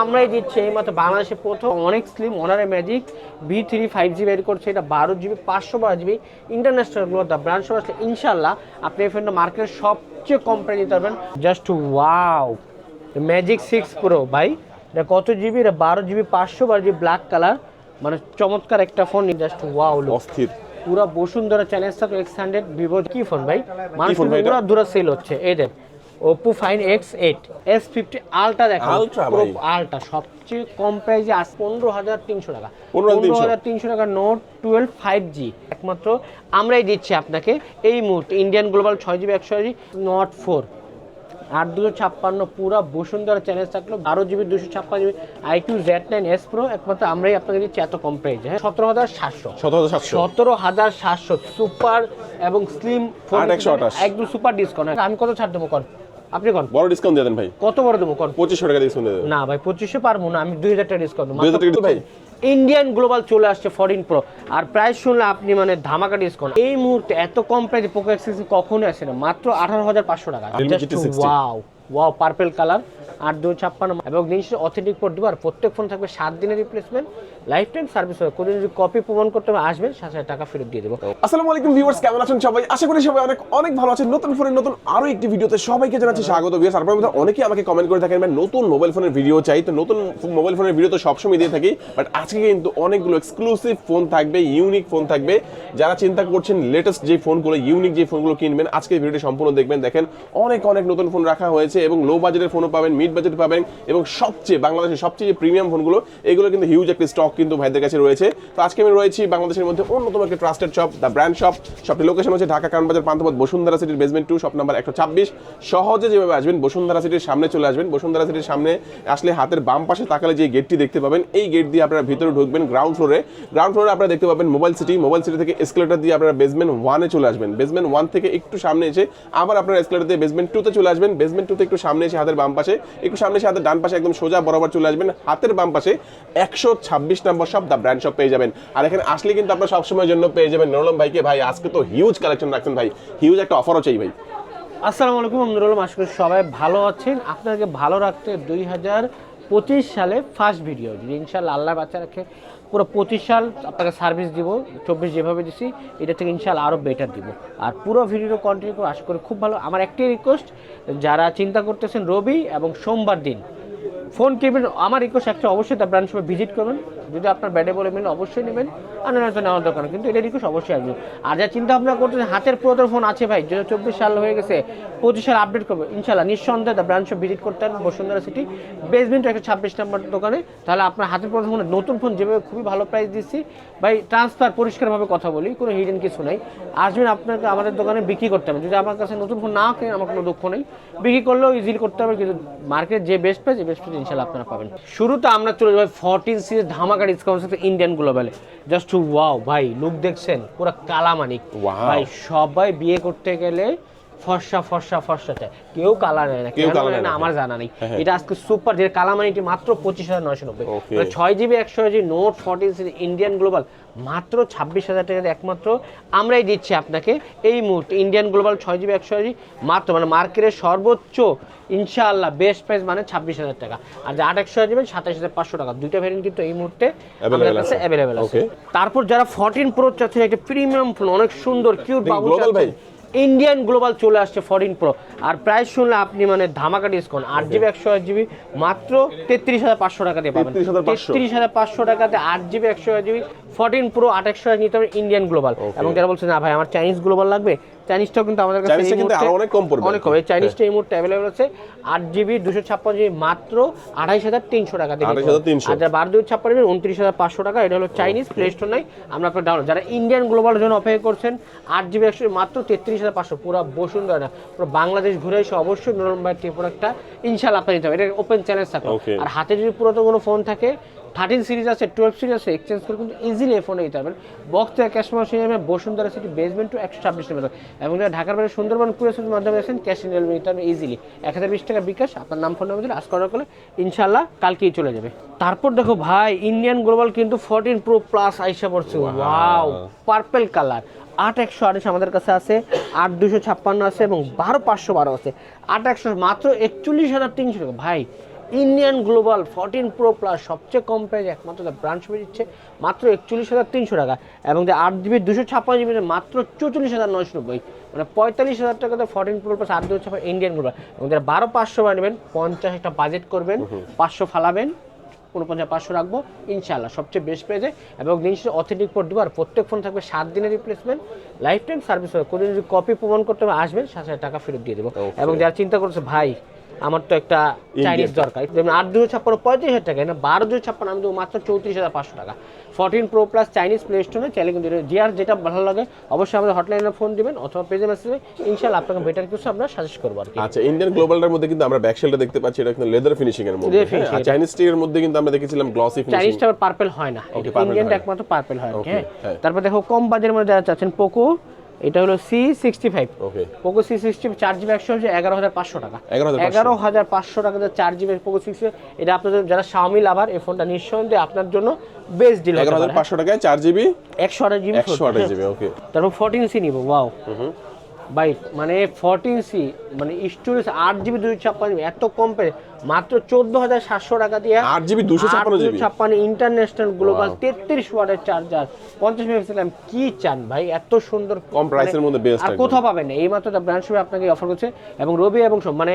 আমরাই দিচ্ছি এই মাত্র বাংলাদেশে প্রথম অনেক স্লিম ওনারে magic B three five G বের করছে এটা বারো জিবি পাঁচশো বারো জিবি ইন্টারন্যাশনাল দা ব্র্যান্ড সব আসলে ইনশাল্লাহ আপনি এই ফোনটা মার্কেটের সবচেয়ে কম প্রাইস দিতে পারবেন। Just wow magic six pro ভাই এটা কত জিবি এটা বারো জিবি পাঁচশো বারো জিবি ব্ল্যাক কালার মানে চমৎকার একটা ফোন জাস্ট ওয়াও অস্থির। পুরা বসুন্ধরা চ্যালেঞ্জ থাকে এক্স হান্ড্রেড ভিভো কি ফোন ভাই? মানুষ? পুরো দূরা সেল হচ্ছে এদের Oppo Find X eight S fifty ultra দেখো। আলট্রা সবচেয়ে কম প্রাইসে আস পনেরো হাজার তিনশো টাকা। পনেরো হাজার তিনশো। টাকা নোট টুয়েলভ ফাইভ জি একমাত্র আমরাই দিচ্ছি আপনাকে এই মুহূর্তে। ইন্ডিয়ান গ্লোবাল ছয় জিবি একশো নট ফোর আট দুশো ছাপ্পান্ন পুরা বসুন্ধরা চ্যালেঞ্জ থাকল। বারো জিবি দুশো ছাপ্পান্ন GB I two Z nine S pro একমাত্র আমরাই আপনাকে দিচ্ছি এত কম প্রাইসে হ্যাঁ সতেরো হাজার সাতশো। সতেরো হাজার সাতশো। সুপার এবং স্লিম একদম সুপার ডিসকাউন্ট আমি কত ছাড় দেবো কর? আপনি কোন? বড় ডিসকাউন্ট দিয়ে দেন ভাই। কত বড় দেবো কোন? পঁচিশশো টাকা ডিসকাউন্ট দিয়ে না ভাই পঁচিশশো পারব না আমি দুই হাজার টাকা ডিসকাউন্ট দুই হাজার টাকা ভাই। ইন্ডিয়ান গ্লোবাল চলে আসছে ফরিন প্রো আর প্রাইস শুনলে আপনি মানে ধামাকা ডিসকাউন্ট এই মুহূর্তে এত কম প্রাইসে পোকো এক্সিস কখনোই আসে না মাত্র আঠারো হাজার পাঁচশো টাকা। Just wow wow purple colour আট দুই ছাপ্পান্ন এবং জিনিসটা অথেন্টিক পোর্ট দেবো আর প্রত্যেক ফোন থাকবে সাত দিনের রিপ্লেসমেন্ট লাইফ টাইম সার্ভিস হবে। কোনো যদি কপি প্রমাণ করতে হবে আসবেন সাত হাজার টাকা ফেরত দিয়ে দেবো। আসসালামু আলাইকুম ভিউয়ার্স কেমন আছেন সবাই? আশা করি সবাই অনেক অনেক ভালো আছেন। নতুন ফোনের নতুন আরও একটি ভিডিওতে সবাইকে জানাচ্ছি স্বাগত ভিউয়ার্স আপনার মধ্যে অনেকেই আমাকে কমেন্ট করে থাকেন নতুন মোবাইল ফোনের ভিডিও চাই। তো নতুন মোবাইল ফোনের ভিডিও তো সবসময় দিয়ে থাকি বাট আজকে কিন্তু অনেকগুলো এক্সক্লুসিভ ফোন থাকবে ইউনিক ফোন থাকবে। যারা চিন্তা করছেন লেটেস্ট যে ফোনগুলো ইউনিক যে ফোনগুলো কিনবেন আজকে ভিডিওটি সম্পূর্ণ দেখবেন। দেখেন, অনেক অনেক নতুন ফোন রাখা হয়েছে। এবং লো বাজেটের ফোনও পাবেন মিড বাজেট পাবেন এবং সবচেয়ে, বাংলাদেশের সবচেয়ে যে প্রিমিয়াম ফোনগুলো এগুলো কিন্তু হিউজ একটা স্টক কিন্তু ভাইদের কাছে রয়েছে। তো আজকে আমি রয়েছি বাংলাদেশের মধ্যে অন্যতম একটা trusted shop the brand shop শপটির location হচ্ছে ঢাকা কারণ বাজার, পান্থপথ, বসুন্ধরা সিটির বেসমেন্ট টু শপ নাম্বার একশো ছাব্বিশ। সহজে যেভাবে আসবেন, বসুন্ধরা সিটির সামনে চলে আসবেন। বসুন্ধরা সিটির সামনে আসলে হাতের বাম পাশে তাকালে যে গেটটি দেখতে পাবেন, এই গেট দিয়ে আপনারা ভিতরে ঢুকবেন গ্রাউন্ড ফ্লোরে গ্রাউন্ড ফ্লোরে আপনারা দেখতে পাবেন মোবাইল সিটি মোবাইল সিটি থেকে এসকেলেটার দিয়ে আপনারা বেসমেন্ট ওয়ানে চলে আসবেন। বেসমেন্ট ওয়ান থেকে একটু সামনে এসে আবার আপনারা এসকেলেটার দিয়ে বেসমেন্ট টুতে চলে আসবেন। বেসমেন্ট টুতে একটু সামনে এসে হাতের বাম পাশে, একটু সামনে এসে হাতের ডান পাশে একদম সোজা বরাবর চলে আসবেন। হাতের বাম পাশে একশো ছাব্বিশ নম্বর সব দ্য ব্র্যান্ড শপ পেয়ে যাবেন। আর এখানে আসলে কিন্তু আপনার সবসময়ের জন্য পেয়ে যাবেন। নরলম ভাইকে ভাই, আজকে তো হিউজ কালেকশন রাখছেন ভাই। হিউজ একটা অফারও চাই ভাই। আসসালামু আলাইকুম, আমি নুরুল আশা করি সবাই ভালো আছেন। আপনাকে ভালো রাখতে দুই হাজার পঁচিশ সালে ফার্স্ট ভিডিও ইনশাল্লাহ আল্লাহ বাচ্চা রাখে পুরো পঁচিশ সাল আপনাকে সার্ভিস দিব, চব্বিশ যেভাবে দিছি, এটা থেকে ইনশাল আরও বেটার দিব। আর পুরো ভিডিও কন্টিনিউ করে আশা করি খুব ভালো। আমার একটাই রিকোয়েস্ট যারা চিন্তা করতেছেন রবি এবং সোমবার দিন ফোন কিনবেন আমার রিকোয়েস্ট একটা, অবশ্যই তার ব্রাঞ্চ ভিজিট করবেন। যদি আপনার ব্যাডে বলে মিলে, অবশ্যই নেবেন। আর না তো নেওয়ার দরকার কিন্তু এটা রিকোয়েস্ট অবশ্যই আসবে। আর যা চিন্তা ভাবনা করতেছেন হাতের পুরাতন ফোন আছে ভাই দু চব্বিশ সাল হয়ে গেছে, পঁচিশ সাল আপডেট করবে। ইনশাল্লাহ নিঃসন্দেহে দ্য ব্রাঞ্চ ভিজিট করতে পারেন বসুন্ধরা সিটি বেসমেন্ট একটা ছাব্বিশ নম্বর দোকানে। তাহলে আপনার হাতের পুরাতন ফোনে নতুন ফোন যেভাবে খুবই ভালো প্রাইস দিচ্ছি। ভাই ট্রান্সফার পরিষ্কারভাবে কথা বলি, কোনো হিডেন কিছু নেই। আসবেন আপনাকে আমাদের দোকানে বিক্রি করতে হবে। যদি আমার কাছে নতুন ফোন না কেন আমার কোনো দুঃখ নেই। বিক্রি করলেও ইজিলি করতে হবে, কিন্তু মার্কেট যে বেস্ট প্রাইস এই বেস্ট প্রাইস ইনশাল্লাহ আপনারা পাবেন। শুরুতে আমরা চলে যাব ফর্টিন সিরিজ ধামাকা ডিসকাউন্ট ইন্ডিয়ান গ্লোবালে জাস্ট ওয়াও ভাই লুক দেখছেন? পুরো কালামানিক. ভাই সবাই বিয়ে করতে গেলে ফর্সা ফর্সা ফর্সা চায় কেউ কালার নেয় না কেউ কালার না। আমার জানা নেই। হ্যাঁ, হ্যাঁ। এটা আজকে সুপার যে কালামানিটি মাত্র পঁচিশ হাজার নয়শো নব্বই। মানে ছয় জিবি একশো G note fourteen Indian global মাত্র ছাব্বিশ হাজার টাকাতে একমাত্র আমরাই দিচ্ছি আপনাকে এই মুহূর্তে। ইন্ডিয়ান গ্লোবাল ছয় জিবি একশো জি মাত্র মানে মার্কেটের সর্বোচ্চ ইনশাআল্লাহ বেস্ট প্রাইস মানে ছাব্বিশ হাজার টাকা। আর যে আট একশো জিবি সাতাশ হাজার পাঁচশো টাকা। দুইটা ভ্যারিয়েন্ট কিন্তু এই মুহূর্তে আমাদের কাছে অ্যাভেলেবেল আছে। তারপর যারা ফোরটিন প্রো চাচ্ছেন একটা প্রিমিয়াম ফোন অনেক সুন্দর কিউট বাবু ভাই। ইন্ডিয়ান গ্লোবাল চলে আসছে ফরিন প্রো আর প্রায় শুনলে আপনি মানে ধামাকা ডিসকাউন্ট আট জিবি একশো আট জিবি মাত্র তেত্রিশ হাজার পাঁচশো টাকা দিয়ে পাবেন। তেত্রিশ হাজার পাঁচশো। টাকাতে আট জিবি একশো আট জিবি ফোরটিন প্রো আট একশো নিতে হবে ইন্ডিয়ান গ্লোবাল এবং যারা বলছে না ভাই আমার চাইনিজ গ্লোবাল লাগবে? চাইনিজটাও কিন্তু আমাদের কাছে কিন্তু আরও অনেক কম পড়বে। অনেক কম। এই চাইনিজটা এই মুহূর্তে অ্যাভেলেবল আছে আট জিবি দুশো ছাপ্পান্ন জিবি মাত্র আঠাইশ হাজার তিনশো টাকা দিয়ে 28,300 আর যারা বারো দুই ছাপ্পান্ন জিবি উনত্রিশ হাজার পাঁচশো টাকা এটা হলো চাইনিজ প্লে স্টোর নাই। আমরা আপনার ডাউনলোড যারা ইন্ডিয়ান গ্লোবালের জন্য অপেক্ষা করছেন আট জিবি একশো মাত্র তেত্রিশ হাজার পাঁচশো। পুরো বসুন্ধরা না পুরো বাংলাদেশ ঘুরে এসে অবশ্যই নরম ভাই টি প্রোডাক্টটা ইনশাল্লাহ আপনার নিতে হবে। এটা ওপেন চ্যালেঞ্জ থাকে আর হাতে যদি পুরাতন কোনো ফোন থাকে থার্টিন সিরিজ আছে টুয়েলভ সিরিজ আছে এক্সচেঞ্জ করে কিন্তু ইজিলি ফোনে দিতে পারবেন। বক্স থেকে ক্যাশ মেশিন নেবেন বসুন্ধরা সিটি বেসমেন্ট টু একশো ছাব্বিশ নেবেন এবং যারা ঢাকার বাইরে সুন্দরবন পুরের মাধ্যমে আছেন ক্যাশ ইন ডেলিভারি নিতে পারবেন ইজিলি এক হাজার বিশ টাকা বিকাশ আপনার নাম ফোন নাম্বার আজ করার করলে ইনশাল্লাহ কালকেই চলে যাবে। তারপর দেখো ভাই ইন্ডিয়ান গ্লোবাল কিন্তু ফোরটিন প্রো প্লাস আইসা পড়ছে। ওয়াও পার্পেল কালার আট একশো আঠাশ আমাদের কাছে আছে আট দুশো ছাপ্পান্ন আছে এবং বারো পাঁচশো বারো আছে। আট একশো মাত্র একচল্লিশ হাজার তিনশো টাকা। ভাই Indian global fourteen pro plus সবচেয়ে কম প্রাইস একমাত্র ব্রাঞ্চ হয়ে দিচ্ছে মাত্র একচল্লিশ হাজার তিনশো টাকা এবং যে আট জিবি দুশো ছাপ্পান্ন জিবি মাত্র চৌচল্লিশ হাজার নয়শো নব্বই। মানে পঁয়তাল্লিশ হাজার টাকাতে ফোরটিন প্রো প্লাস আট দুশো ছাপ্পান্ন ইন্ডিয়ান গ্লোবাল এবং যারা বারো পাঁচশো নেবেন পঞ্চাশ একটা বাজেট করবেন পাঁচশো ফালাবেন উনপঞ্চাশ পাঁচশো রাখব ইনশাল্লাহ সবচেয়ে বেস্ট পেয়েছে এবং জিনিসটা অথেন্টিক পর দেবো আর প্রত্যেক ফোন থাকবে সাত দিনের রিপ্লেসমেন্ট লাইফ টাইম সার্ভিস হবে। কোনো যদি কপি প্রমাণ করতে হবে আসবেন সাত হাজার টাকা ফেরত দিয়ে দেবো। এবং যারা চিন্তা করছে ভাই আমার তো একটা চাইনিজ দরকার। যেমন আট দুশো ছাপ্পান্ন পঁয়ত্রিশ হাজার টাকা না বারো দুশো ছাপ্পান্ন আমি মাত্র চৌত্রিশ হাজার পাঁচশো টাকা। Fourteen pro plus Chinese play স্টোরে চাইলে কিন্তু যে আর যেটা ভালো লাগে অবশ্যই আমাদের হটলাইনে ফোন দিবেন অথবা পেজে মেসেজে ইনশাল্লাহ আপনাকে বেটার কিছু আমরা সাজেস্ট করব আর কি। আচ্ছা ইন্ডিয়ান গ্লোবালটার মধ্যে কিন্তু আমরা ব্যাকশেলটা দেখতে পাচ্ছি এটা কিন্তু লেদার ফিনিশিং এর মধ্যে হ্যাঁ, আর চাইনিজ স্টিলের মধ্যে কিন্তু আমরা দেখেছিলাম গ্লসি ফিনিশিং চাইনিজটা পার্পেল হয় না। ইন্ডিয়ানটা একমাত্র পার্পল হয় হ্যাঁ। হ্যাঁ। তারপর দেখো কম বাজারের মধ্যে যারা চাচ্ছেন পোকো এটা হলো C sixty five Poco C sixty চার জিবি একশো হচ্ছে এগারো হাজার পাঁচশো টাকা। এগারো হাজার পাঁচশো। টাকা চার জিবি পোকো সিক্স এটা আপনাদের যারা শাওমি লাভার এই ফোনটা নিঃসন্দেহে আপনার জন্য বেস্ট ডিল এগারো হাজার পাঁচশো টাকায় চার জিবি একশো আঠাশ জিবি একশো আঠাশ জিবি ওকে তারপর ফোরটিন সি নিবো ওয়াও ভাই মানে ফোরটিন সি মানে স্টোরেজ আট জিবি দুশো ছাপ্পান্ন এত কম পেয়ে মাত্র চোদ্দ হাজার সাতশো টাকা দিয়ে আট জিবি দুশো ছাপ্পান্ন ইন্টারন্যাশনাল গ্লোবাল তেত্রিশ ওয়াটের চার্জার পঞ্চাশ মেগাপিক্সেল কি চান ভাই? এত সুন্দর কম প্রাইসের মধ্যে best আর কোথাও পাবেন না এই মাত্র ব্র্যান্ড শপে আপনাকে অফার করছে এবং রবি এবং সোম মানে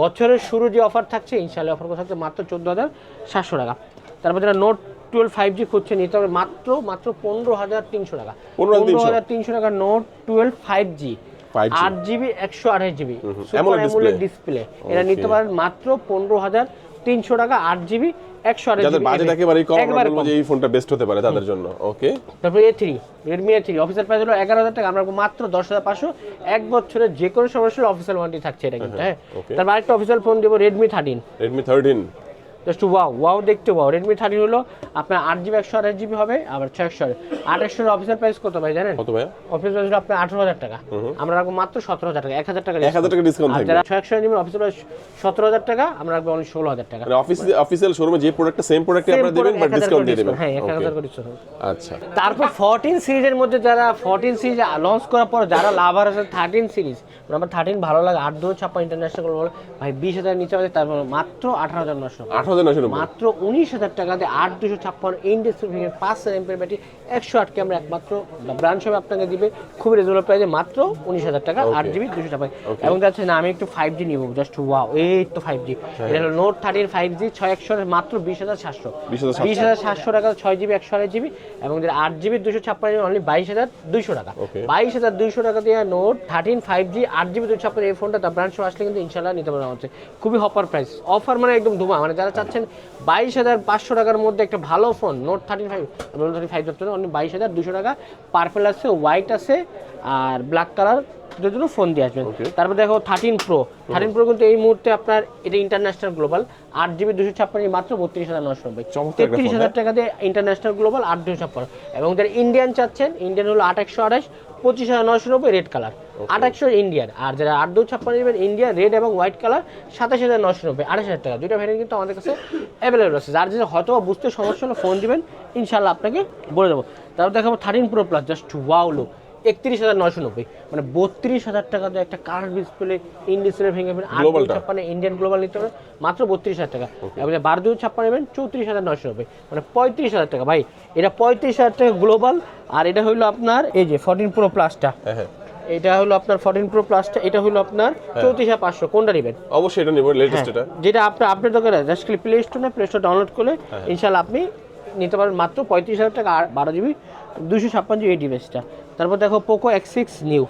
বছরের শুরু যে অফার থাকছে ইনশাল্লাহ অফার থাকছে মাত্র চোদ্দ হাজার সাতশো টাকা। তারপর যারা নোট টুয়েলভ ফাইভ জি খুঁজছে নিতে হবে মাত্র মাত্র পনেরো হাজার তিনশো টাকা। 15,300 হাজার তিনশো। টাকা note twelve five G 5G আট জিবি একশো আঠাশ জিবি। AMOLED display। ডিসপ্লে এটা নিতে পারেন মাত্র পনেরো হাজার তিনশো টাকা আট জিবি একশো আঠাশ যাদের বাজেট একেবারেই কম বলব যে এই ফোনটা বেস্ট হতে পারে তাদের জন্য। ওকে তারপরে A three Redmi A three official price হলো এগারো হাজার টাকা। আমরা মাত্র দশ হাজার পাঁচশো। এক বছরের যে কোনো সমস্যা অফিসিয়াল ওয়ারেন্টি থাকছে এটা কিন্তু হ্যাঁ. তারপর আরেকটা অফিসিয়াল ফোন দেবো Redmi thirteen Redmi thirteen just wow wow দেখতে ওয়াও রেডমি থার্টিন হলো আপনার আট জিবি একশো আঠাশ জিবি হবে আবার ছয় একশো আট একশো প্রাইস কত ভাই জানেন? কত ভাইয়া? অফিস প্রাইস আপনার আঠারো হাজার টাকা। আমরা রাখব মাত্র সতেরো হাজার টাকা এক হাজার টাকা এক হাজার টাকা ডিসকাউন্ট থাকবে। ছয় একশো জিবি অফিসিয়াল প্রাইস সতেরো হাজার টাকা আমরা রাখব অনলি ষোলো হাজার টাকা। অফিস অফিসিয়াল শোরুমে যে প্রোডাক্টটা সেম প্রোডাক্টে আপনারা দিবেন বাট ডিসকাউন্ট দিয়ে দিবেন। হ্যাঁ এক হাজার করে হবে। আচ্ছা। তারপর ফোরটিন সিরিজের মধ্যে যারা ফোরটিন সিরিজ লঞ্চ করার পর যারা লাভার আছে থার্টিন সিরিজ আমার থার্টিন ভালো লাগে। আট দু ছাপ্পা ইন্টারন্যাশনাল বলে ভাই বিশ হাজার নিচে আছে তারপর মাত্র আঠারো হাজার নশো। আট হাজার নশো মাত্র উনিশ হাজার টাকাতে আট দুশো ছাপ্পান্ন ইন্ডেক্স পাঁচ হাজার এমপের ব্যাটারি একশো আট ক্যামেরা একমাত্র ব্রাঞ্চ হবে আপনাকে দিবে। খুবই রেজুলার প্রাইসে মাত্র উনিশ হাজার টাকা আট জিবি দুশো ছাপ্পান্ন। এবং যাচ্ছে না আমি একটু ফাইভ জি নিবো জাস্ট ওয়াও এই তো ফাইভ জি হ্যাঁ। এটা হলো নোট থার্টির ফাইভ জি ছয় একশো মাত্র বিশ হাজার সাতশো। বিশ হাজার সাতশো। টাকা ছয় জিবি একশো আড়াই জিবি এবং আট জিবি দুশো ছাপ্পান্ন অনলি বাইশ হাজার দুইশো টাকা। বাইশ হাজার দুইশো টাকা দিয়ে নোট থার্টিন ফাইভ জি আট জিবি দুশো আপনার এই ফোনটা তার ব্র্যান্ড আসলে কিন্তু ইনশাল্লাহ নিতে পারবেন হচ্ছে খুবই হপার প্রাইস অফার মানে একদম ধুমা। মানে যারা চাচ্ছেন বাইশ হাজার পাঁচশো টাকার মধ্যে একটা ভালো phone note thirty five note thirty five যাচ্ছে বাইশ হাজার দুশো টাকা। পার্পেল আছে হোয়াইট আছে, আর ব্ল্যাক কালার দুটোর জন্য ফোন দিয়ে আসবেন। তারপর দেখো থার্টিন প্রো থার্টিন প্রো কিন্তু এই মুহূর্তে আপনার এটা ইন্টারন্যাশনাল গ্লোবাল আট জিবি দুশো ছাপ্পান্ন মাত্র বত্রিশ হাজার নশো নব্বই। তেত্রিশ হাজার টাকা দিয়ে ইন্টারন্যাশনাল গ্লোবাল আট দুশো ছাপ্পান্ন। এবং যারা ইন্ডিয়ান চাচ্ছেন ইন্ডিয়ান হলো আট একশো আঠাশ পঁচিশ হাজার নশো নব্বই রেড কালার আট একশো ইন্ডিয়ান আর যারা আট দু ছাপ্পান্ন নেবেন ইন্ডিয়ান রেড এবং হোয়াইট কালার সাতাশ হাজার নশো নব্বই আঠাশ হাজার টাকা। দুইটা ভ্যারিয়েন্ট কিন্তু আমাদের কাছে অ্যাভেলেবল আছে। যার জন্য হয়তো বুঝতে সমস্যা হলো ফোন দিবেন ইনশাল্লাহ আপনাকে বলে দেবো। তারপর দেখাবো thirteen pro plus just wow look একত্রিশ হাজার নয়শো নব্বই। মানে বত্রিশ হাজার টাকা দিয়ে একটা কালার ডিসপ্লে ইন ডিসপ্লে ভেঙে ফেলে। আট ছাপ্পান্ন ইন্ডিয়ান গ্লোবাল নিতে হবে মাত্র বত্রিশ হাজার টাকা। এবং বারো দুই ছাপ্পান্ন নেবেন চৌত্রিশ হাজার নয়শো নব্বই। মানে পঁয়ত্রিশ হাজার টাকা। ভাই এটা পঁয়ত্রিশ হাজার টাকা গ্লোবাল আর এটা হলো আপনার এই যে ফোরটিন প্রো প্লাসটা হ্যাঁ হ্যাঁ। এটা হলো আপনার ফোরটিন প্রো প্লাসটা এটা হলো আপনার চৌত্রিশ হাজার পাঁচশো। কোনটা নেবেন? অবশ্যই এটা নিব লেটেস্ট এটা। যেটা আপনার আপনার দোকানে জাস্ট খালি প্লে স্টোর না প্লে স্টোর ডাউনলোড করলে হ্যাঁ। ইনশাল্লাহ আপনি নিতে পারেন মাত্র পঁয়ত্রিশ হাজার টাকা আর বারো জিবি দুশো ছাপ্পান্ন জিবি এই ডিভাইসটা তারপর দেখো পোকো এক্স সিক্স নিউ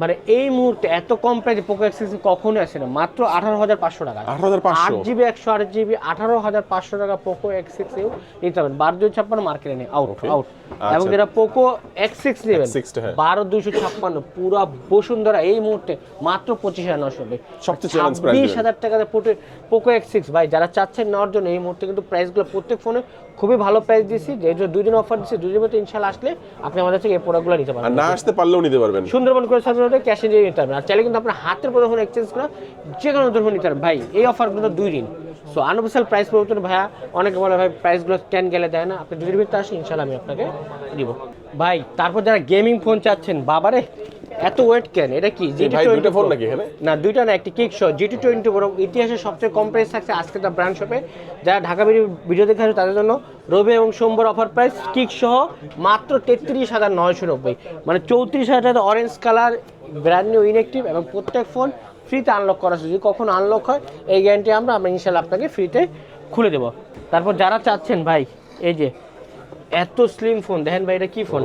মানে এই মুহূর্তে এত কম প্রাইসে পোকো এক্স সিক্স কখনোই আসে না মাত্র আঠারো হাজার পাঁচশো টাকা। আট হাজার আট পাঁচশো জিবি একশো আট জিবি আঠারো হাজার পাঁচশো টাকা পোকো এক্স সিক্স ইউ নিতে পারবেন বারো দুশো ছাপ্পান্ন মার্কেটে নেই আউট আউট আচ্ছা। এবং যেটা পোকো এক্স সিক্স নেবেন X6 টা, হ্যাঁ। বারো দুশো ছাপ্পান্ন পুরা বসুন্ধরা এই মুহূর্তে মাত্র পঁচিশ হাজার নশো ছাব্বিশ হাজার টাকাতে পোকো এক্স সিক্স ভাই যারা চাচ্ছেন নেওয়ার জন্য এই মুহূর্তে কিন্তু প্রাইসগুলো প্রত্যেক ফোনে খুবই ভালো প্রাইস দিচ্ছি যে যে দুই দিন অফার দিচ্ছি দুই দিনের মধ্যে ইনশাল্লাহ আসলে আপনি আমাদের থেকে এই প্রোডাক্টগুলো নিতে আর পারবেন না আসতে পারলেও নিতে পারবেন। সুন্দরবন করে সাথে ক্যাশ ইন নিতে পারবেন। আর চাইলে কিন্তু আপনার হাতের প্রথম ফোন এক্সচেঞ্জ করা যে কোনো ফোন নিতে পারবেন। ভাই এই অফারগুলো দুই দিন। সো আনঅফিসিয়াল প্রাইস পরিবর্তন ভাইয়া অনেকে বলে ভাই প্রাইসগুলো টেন গেলে দেয় না। আপনি দুদিন ভিতরে আসেন ইনশাল্লাহ আমি আপনাকে দিব। ভাই তারপর যারা গেমিং ফোন চাচ্ছেন বাবারে এত ওয়েট কেন? এটা কি? 20 দুইটা ফোন। নাকি এখানে? না দুইটা না একটি কিক শো জিটি টোয়েন্টি বড় ইতিহাসের সবচেয়ে কম প্রাইস থাকছে আজকে তার ব্র্যান্ড শপে যারা ঢাকা ভিডিও ভিডিও দেখে আসবে তাদের জন্য রবি এবং সোমবার অফার প্রাইস কিক সহ মাত্র তেত্রিশ হাজার নয়শো নব্বই। মানে চৌত্রিশ হাজার টাকা orange colour brand new inactive এবং প্রত্যেক ফোন ফ্রিতে আনলক করা আছে। যদি কখন আনলক হয় এই গ্যারান্টি আমরা আমরা ইনশাল্লাহ আপনাকে ফ্রিতে খুলে দেবো। তারপর যারা চাচ্ছেন ভাই এই যে এত স্লিম ফোন দেখেন ভাই এটা কি phone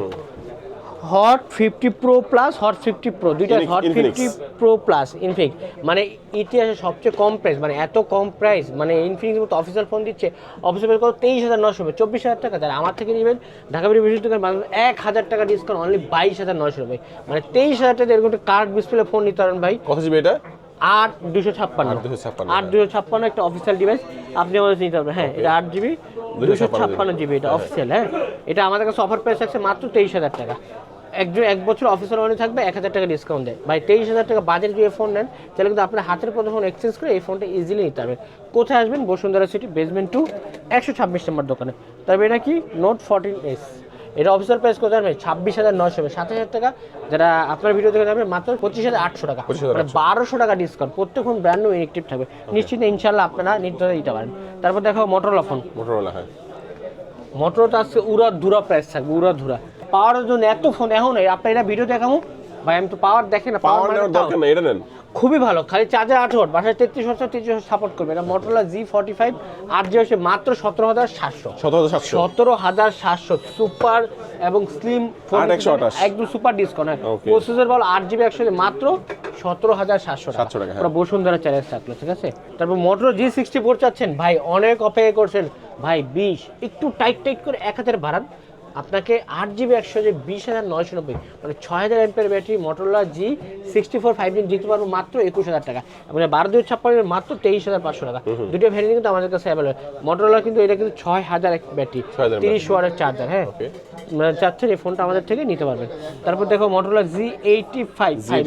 hot fifty pro plus hot fifty pro দুইটা hot fifty pro plus Infinix মানে ইতিহাসে সবচেয়ে কম প্রাইস মানে এত কম প্রাইস মানে ইনফিনিক্স মতো অফিসিয়াল ফোন দিচ্ছে অফিসিয়াল কত তেইশ হাজার নশো হবে চব্বিশ হাজার টাকা। যারা আমার থেকে নেবেন ঢাকা বেরিয়ে বেশি দোকান এক হাজার টাকা ডিসকাউন্ট অনলি বাইশ হাজার নশো হবে মানে তেইশ হাজার টাকা এরকম একটা কার্ড ডিসপ্লে ফোন নিতে পারেন ভাই। কত জিবি এটা? আট দুশো ছাপ্পান্ন। আট দুশো ছাপ্পান্ন, আট দুশো ছাপ্পান্ন একটা অফিসিয়াল ডিভাইস আপনি আমাদের নিতে পারবেন। হ্যাঁ এটা আট জিবি দুশো ছাপ্পান্ন জিবি এটা অফিসিয়াল হ্যাঁ। এটা আমাদের কাছে অফার প্রাইস আছে মাত্র তেইশ হাজার টাকা। একজন এক বছর অফিসার ওয়ারেন্টি থাকবে এক হাজার টাকা ডিসকাউন্ট দেয়। ভাই তেইশ হাজার টাকা বাজেট দিয়ে ফোন নেন তাহলে কিন্তু আপনার হাতের পথে ফোন এক্সচেঞ্জ করে এই ফোনটা ইজিলি নিতে পারবেন। কোথায় আসবেন? বসুন্ধরা সিটি বেসমেন্ট টু একশো ছাব্বিশ নম্বর দোকানে। তবে এটা কি? নোট ফোরটিন এস এটা অফিসার প্রাইস কত জানবেন ছাব্বিশ হাজার নয়শো হবে। সাত হাজার টাকা যারা আপনার ভিডিও থেকে যাবে মাত্র পঁচিশ হাজার আটশো টাকা। মানে বারোশো টাকা ডিসকাউন্ট প্রত্যেক ফোন ব্র্যান্ড নিউ ইলেকট্রিক থাকবে নিশ্চিত ইনশাল্লাহ আপনারা নির্ধারণ দিতে পারেন। তারপর দেখো মোটরলা ফোন মোটরোলা হ্যাঁ। মোটরটা আজকে উড়া ধুরা প্রাইস থাকবে উড়া ধুরা পাওয়ারের জন্য এত ফোন এখন নেই আপনার এটা ভিডিও দেখাবো ভাই আমি তো পাওয়ার দেখি না পাওয়ার পাওয়ার নেওয়ার দরকার না এটা নেন। খুবই ভালো খালি চার্জার আট ওয়াট বাসায় তেত্রিশ বছর তেত্রিশ বছর সাপোর্ট করবে। এটা মোটরলা জি ফর্টি ফাইভ আট জি হচ্ছে মাত্র সতেরো হাজার সাতশো। সতেরো হাজার সাতশো। হাজার সাতশো সুপার এবং স্লিম একদম সুপার ডিসকাউন্ট. প্রসেসর বল আট জিবি একশো মাত্র সতেরো হাজার সাতশো 700 টাকা, হ্যাঁ। বসুন্ধরা চ্যালেঞ্জ থাকল ঠিক আছে? তারপর মোটর জি সিক্সটি ফোর চাচ্ছেন ভাই অনেক অপেক্ষা করছেন। ভাই বিশ একটু টাইট টাইট করে এক হাজার বাড়ান। আপনাকে আট জিবি একশো যে বিশ হাজার নয়শো নব্বই মানে ছয় হাজার ampere battery Motorola G sixty four five G দিতে পারব মাত্র একুশ হাজার টাকা। এবং বারো দুই ছাপ্পান্ন মাত্র তেইশ হাজার পাঁচশো টাকা। দুটো ভ্যারিয়েন্ট কিন্তু আমাদের কাছে অ্যাভেলেবল মোটরলা কিন্তু এটা কিন্তু ছয় হাজার এক ব্যাটারি 6000 তিরিশ ওয়ারের চার্জার হ্যাঁ। মানে চাচ্ছেন এই ফোনটা আমাদের থেকে নিতে পারবেন। তারপর দেখো Motorola G eighty five five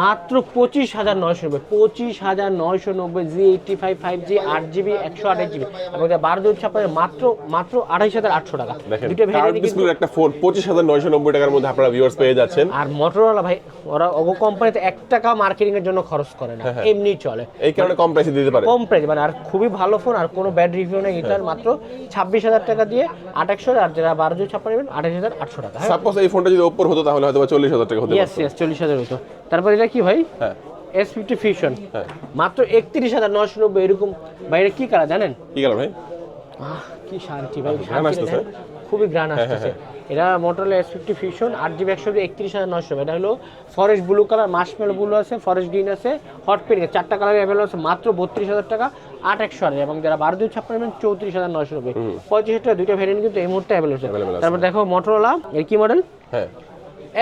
মাত্র পঁচিশ হাজার নয়শো নব্বই পঁচিশ হাজার নয়শো নব্বই G eighty five five G আট জিবি একশো আঠাশ জিবি এবং বারো দুই ছাপ্পান্ন মাত্র মাত্র আড়াইশ হাজার আটশো টাকা। দুটো ভ্যারিয়েন্ট একটা ফোন পঁচিশ হাজার নয়শো নব্বই টাকার মধ্যে আপনারা ভিউয়ার্স পেয়ে যাচ্ছেন। আর মোটরওয়ালা ভাই ওরা ওগো কোম্পানিতে এক টাকা মার্কেটিং এর জন্য খরচ করে হ্যাঁ, না এমনি চলে। এই কারণে কম প্রাইসে দিতে পারে। কম প্রাইস মানে আর খুবই ভালো ফোন আর কোনো ব্যাড রিভিউ নেই। এটার মাত্র ছাব্বিশ হাজার টাকা দিয়ে আঠাশশো আর যারা বারো দুই ছাপ্পান্ন নেবেন আঠাশ হাজার আটশো টাকা হ্যাঁ। সাপোজ এই ফোনটা যদি ওপর হতো তাহলে হয়তো চল্লিশ হাজার টাকা হতে চল্লিশ হাজার হতো। তারপর এটা কি ভাই? হ্যাঁ। এস ফিফটি ফিউশন হ্যাঁ। মাত্র একত্রিশ হাজার নশো নব্বই এরকম বাইরে কি কালার জানেন? কি গেল ভাই? কি শান্তি ভাই আসতেছে। খুবই গ্রান হ্যাঁ, আসতেছে। এটা মোটরলা এস ফিফটি ফিউশন আট জিবি একশো একত্রিশ হাজার নশো এটা হলো forest blue colour marshmallow blue আছে ফরেস্ট গ্রিন আছে হট পিঙ্ক চারটা কালার অ্যাভেলেবল আছে মাত্র বত্রিশ হাজার টাকা আট একশো আট এবং যারা বারো দুই ছাপ্পান্ন নেবেন চৌত্রিশ হাজার নশো নব্বই। পঁয়ত্রিশ হাজার টাকা দুইটা ভ্যারিয়েন্ট কিন্তু এই মুহূর্তে অ্যাভেলেবল আছে। তারপর দেখো মোটরলা এর কি মডেল হ্যাঁ।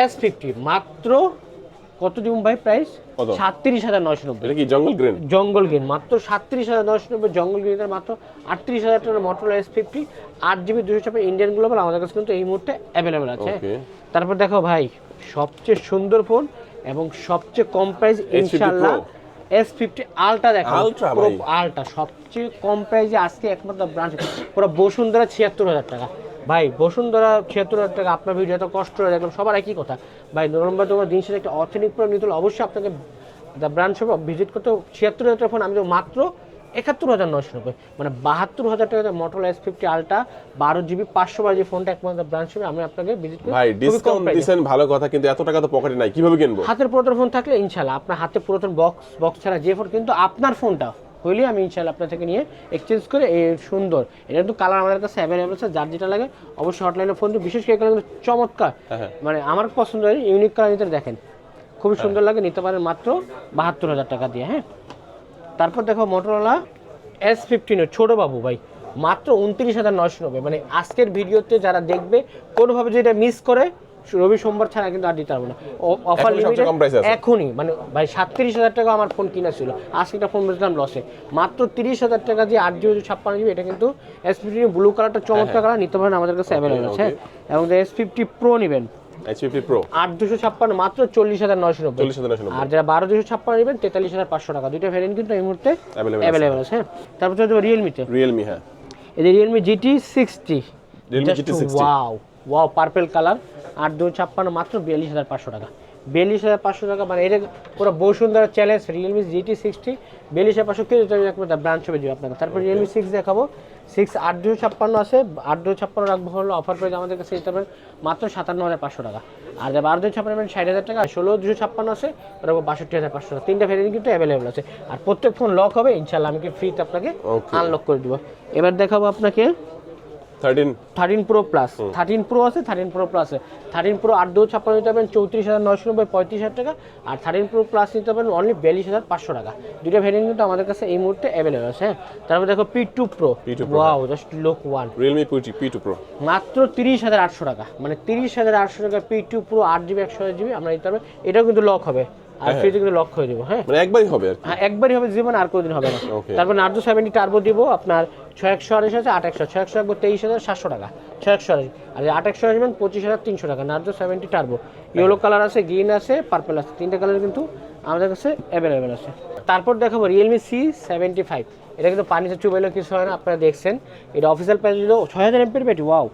এস ফিফটি মাত্র কত দিব ভাই প্রাইস? সাতত্রিশ হাজার নশো নব্বই। জঙ্গল গ্রেন? জঙ্গল গ্রিন। মাত্র সাতত্রিশ হাজার নশো নব্বই জঙ্গল গ্রিনের মাত্র আটত্রিশ হাজার টাকার মোটর এস ফিফটি আট জিবি দুশো ছাপ্পান্ন ইন্ডিয়ান গ্লোবাল আমাদের কাছে কিন্তু এই মুহূর্তে অ্যাভেলেবেল আছে। তারপর দেখো ভাই সবচেয়ে সুন্দর ফোন এবং সবচেয়ে কম প্রাইস ইনশাল্লাহ এস ফিফটি আলটা দেখো। Ultra পুরো ভাই। আলটা সবচেয়ে কম প্রাইসে আজকে একমাত্র ব্রাঞ্চ পুরো বসুন্ধরা ছিয়াত্তর হাজার টাকা। ভাই বসুন্ধরা ছিয়াত্তর হাজার টাকা আপনার ভিডিও এত কষ্ট হয়ে দেখলাম সবার একই কথা। ভাই নরম্বর তোমার দিন শেষে একটা অথেনিক প্রোডাক্ট নিতে হলে অবশ্যই আপনাকে ব্রাঞ্চ শপ ভিজিট করতে ছিয়াত্তর হাজার ফোন আমি তো মাত্র একাত্তর হাজার নশো নব্বই মানে বাহাত্তর হাজার টাকা মোটর এস ফিফটি আলটা বারো জিবি পাঁচশো বারো যে ফোনটা একমাত্র ব্রাঞ্চ হবে আমি আপনাকে ভিজিট করি ভাই ডিসকাউন্ট দিছেন ভালো কথা কিন্তু এত টাকা তো পকেটে নাই কীভাবে কিনবো? হাতের পুরাতন ফোন থাকলে ইনশাল্লাহ আপনার হাতে পুরাতন বক্স বক্স ছাড়া যে ফোন কিন্তু আপনার ফোনটা হইলে আমি ইনশাল্লাহ আপনার থেকে নিয়ে এক্সচেঞ্জ করে এই সুন্দর এটা কিন্তু কালার আমাদের কাছে অ্যাভেলেবল আছে যার যেটা লাগে অবশ্যই হটলাইনে ফোন বিশেষ করে কিন্তু চমৎকার। হ্যাঁ। মানে আমার পছন্দ হয় ইউনিক কালার নিতে দেখেন খুবই সুন্দর লাগে নিতে পারেন মাত্র বাহাত্তর হাজার টাকা দিয়ে হ্যাঁ। তারপর দেখো মোটরোলা এস ফিফটিনের ছোটো বাবু ভাই মাত্র উনত্রিশ হাজার নয়শো নব্বই। মানে আজকের ভিডিওতে যারা দেখবে কোনোভাবে যদি এটা মিস করে রবি সোমবার ছাড়া কিন্তু আর দিতে পারব না। অফার আছে। এখনই মানে ভাই সাতত্রিশ হাজার টাকা আমার ফোন কিনা ছিল। আজকে একটা ফোন বেচলাম লসে মাত্র তিরিশ হাজার টাকা দিয়ে আট জিবি ছাপ্পান্ন জিবি এটা কিন্তু এস ফিফটি ব্লু কালারটা চমৎকার কালার নিতে পারেন আমাদের কাছে অ্যাভেলেবল আছে। এবং এস ফিফটি প্রো নেবেন। এইচ ফিফটি প্রো আট দুশো ছাপ্পান্ন মাত্র চল্লিশ হাজার নয়শো নব্বই। চল্লিশ হাজার নয়শো নব্বই। আর যারা বারো দুশো ছাপ্পান্ন নেবেন তেতাল্লিশ হাজার পাঁচশো টাকা। দুইটা ভ্যারিয়েন্ট কিন্তু এই মুহূর্তে Available আছে। তারপর চলে রিয়েলমিতে রিয়েলমি হ্যাঁ। এই যে Realme GT sixty Realme GT 60 wow wow purple colour আট দু ছাপ্পান্ন মাত্র বিয়াল্লিশ হাজার পাঁচশো টাকা। বিয়াল্লিশ হাজার পাঁচশো টাকা মানে এটা পুরো Bashundhara challenge Realme GT sixty বিয়াল্লিশ হাজার পাঁচশো কেজি একমাত্র ব্রাঞ্চ হবে দিবে আপনাকে তারপর রিয়েলমি সিক্স দেখাবো। সিক্স আট দুশো ছাপ্পান্ন আছে আট দুশো ছাপ্পান্ন রাখব হলো অফার প্রাইস আমাদের কাছে দিতে পারেন মাত্র সাতান্ন হাজার পাঁচশো টাকা। আর যে বারো দুশো ছাপ্পান্ন ষাট হাজার টাকা ষোলো দুশো ছাপ্পান্ন আছে ওরকম বাষট্টি হাজার পাঁচশো টাকা। তিনটা ভ্যারিয়েন্ট কিন্তু অ্যাভেলেবেল আছে। আর প্রত্যেক ফোন লক হবে ইনশাল্লাহ আমি কি ফ্রিতে আপনাকে আনলক করে দেবো। এবার দেখাবো আপনাকে thirteen thirteen pro plus thirteen pro আছে থার্টিন প্রো প্লাস আছে। থার্টিন প্রো আট দু ছাপ্পান্ন নিতে পারবেন চৌত্রিশ হাজার নয়শো নব্বই পঁয়ত্রিশ হাজার টাকা। আর থার্টিন প্রো প্লাস নিতে পারবেন অনলি বিয়াল্লিশ হাজার পাঁচশো টাকা। দুটো ভ্যারিয়েন্ট কিন্তু আমাদের কাছে এই মুহূর্তে অ্যাভেলেবল আছে হ্যাঁ? তারপর দেখো P two pro P2 Pro, wow just look one Realme P P two pro মাত্র তিরিশ হাজার আটশো টাকা। মানে তিরিশ হাজার আটশো টাকা পি টু প্রো আট জিবি একশো জিবি আমরা নিতে পারব এটাও কিন্তু লক হবে। আর ফ্রিতে কিন্তু লক হয়ে দেবো হ্যাঁ। মানে একবারই হবে আর হ্যাঁ একবারই হবে জীবন আর কোনোদিন হবে না। তারপর নার্জো সেভেন্টি টার্বো দিব আপনার ছয় একশো আড়াইশ আছে আট একশো ছয় একশো রাখব তেইশ হাজার সাতশো টাকা। ছয় একশো আড়াইশ। আর আট একশো আসবেন পঁচিশ হাজার তিনশো টাকা। Narzo seventy turbo yellow colour আছে গ্রিন আছে পার্পল আছে। তিনটে কালার কিন্তু আমাদের কাছে অ্যাভেলেবেল আছে। তারপর দেখাবো রিয়েলমি সি সেভেন্টি ফাইভ এটা কিন্তু পানিতে চুবাইলেও কিছু হয় না আপনারা দেখছেন। এটা অফিসিয়াল প্রাইস দিল ছয় হাজার এমপির ব্যাটি ওয়াও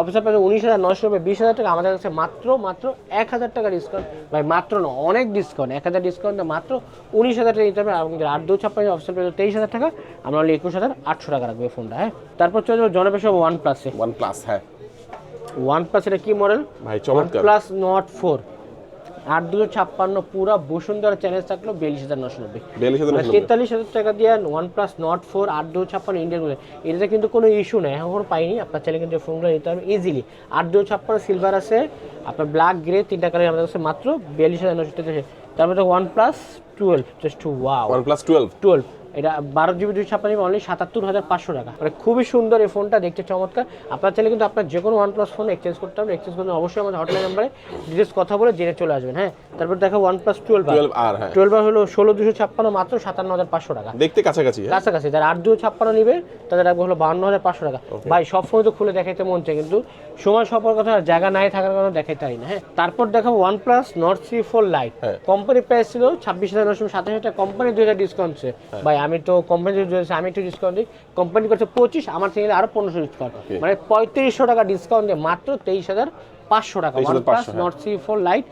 অফিসিয়াল প্রাইস উনিশ হাজার নশো নব্বই বিশ হাজার টাকা। আমাদের কাছে মাত্র মাত্র এক হাজার টাকা ডিসকাউন্ট ভাই মাত্র নয় অনেক ডিসকাউন্ট এক হাজার ডিসকাউন্ট মাত্র উনিশ হাজার টাকা নিতে হবে এবং আট দু ছাপ্পান্ন অফিসার প্রাইস তেইশ হাজার টাকা। আমরা হলে একুশ হাজার আটশো টাকা রাখব এই ফোনটা হ্যাঁ? তারপর চলে যাব জনবেশ ওয়ান প্লাসে ওয়ান প্লাস হ্যাঁ। ওয়ান প্লাস এটা কি মডেল ভাই চমৎকার। প্লাস নট ফোর আট দুশো ছাপ্পান্ন পুরা বসুন্ধরা চ্যালেঞ্জ থাকল বিয়াল্লিশ হাজার নশো নব্বই। নব্বই। তেতাল্লিশ হাজার টাকা দিয়ে ওয়ান প্লাস নট ফোর আট দু ছাপ্পান্ন ইন্ডিয়ান এটাতে কিন্তু কোনো ইস্যু নেই এখন পাইনি। আপনার চ্যানেল কিন্তু ফোনগুলো নিতে পারবেন ইজিলি আট দু ছাপ্পান্ন সিলভার আছে আপনার ব্ল্যাক গ্রে তিনটা কালার আমাদের কাছে মাত্র বিয়াল্লিশ হাজার নশো তেতাল্লিশ। তারপরে one plus twelve just wow one plus twelve twelve এটা বারো জিবি দুই ছাপ্পান্ন অনলি সাতাত্তর হাজার পাঁচশো টাকা। মানে খুবই সুন্দর এই ফোনটা দেখতে চমৎকার। আপনার চাইলে কিন্তু আপনার যে কোনো ওয়ান প্লাস ফোন এক্সচেঞ্জ করতে হবে এক্সচেঞ্জ করতে অবশ্যই আমাদের হটলাইন নাম্বারে ডিটেলস কথা বলে জেনে চলে আসবেন হ্যাঁ? তারপর দেখো ওয়ান প্লাস টুয়েলভ টুয়েলভ আর টুয়েলভ হলো ষোলো দুশো ছাপ্পান্ন মাত্র সাতান্ন হাজার পাঁচশো টাকা। দেখতে কাছাকাছি হ্যাঁ? কাছাকাছি যারা আট দুশো ছাপ্পান্ন নিবে তাদের রাখব হলো বাহান্ন হাজার পাঁচশো টাকা। ভাই সব ফোন তো খুলে দেখাইতে মন চাই কিন্তু সময় সবার কথা জায়গা নাই থাকার কথা দেখাইতে তাই না হ্যাঁ? তারপর দেখাবো one plus Nord three four lite হ্যাঁ। কোম্পানি প্রাইস ছিল ছাব্বিশ হাজার নশো সাতাশ হাজার কোম্পানি দুই হাজার ডিসকাউন্ট ভাই আমি তো কোম্পানি আমি একটু ডিসকাউন্ট দিই। কোম্পানি করছে পঁচিশ আমার থেকে আরও পনেরোশো ডিসকাউন্ট মানে পঁয়ত্রিশশো টাকা ডিসকাউন্ট দিয়ে মাত্র তেইশ হাজার পাঁচশো টাকা। ওয়ান 23,500, প্লাস হ্যাঁ। নট থ্রি ফোর লাইট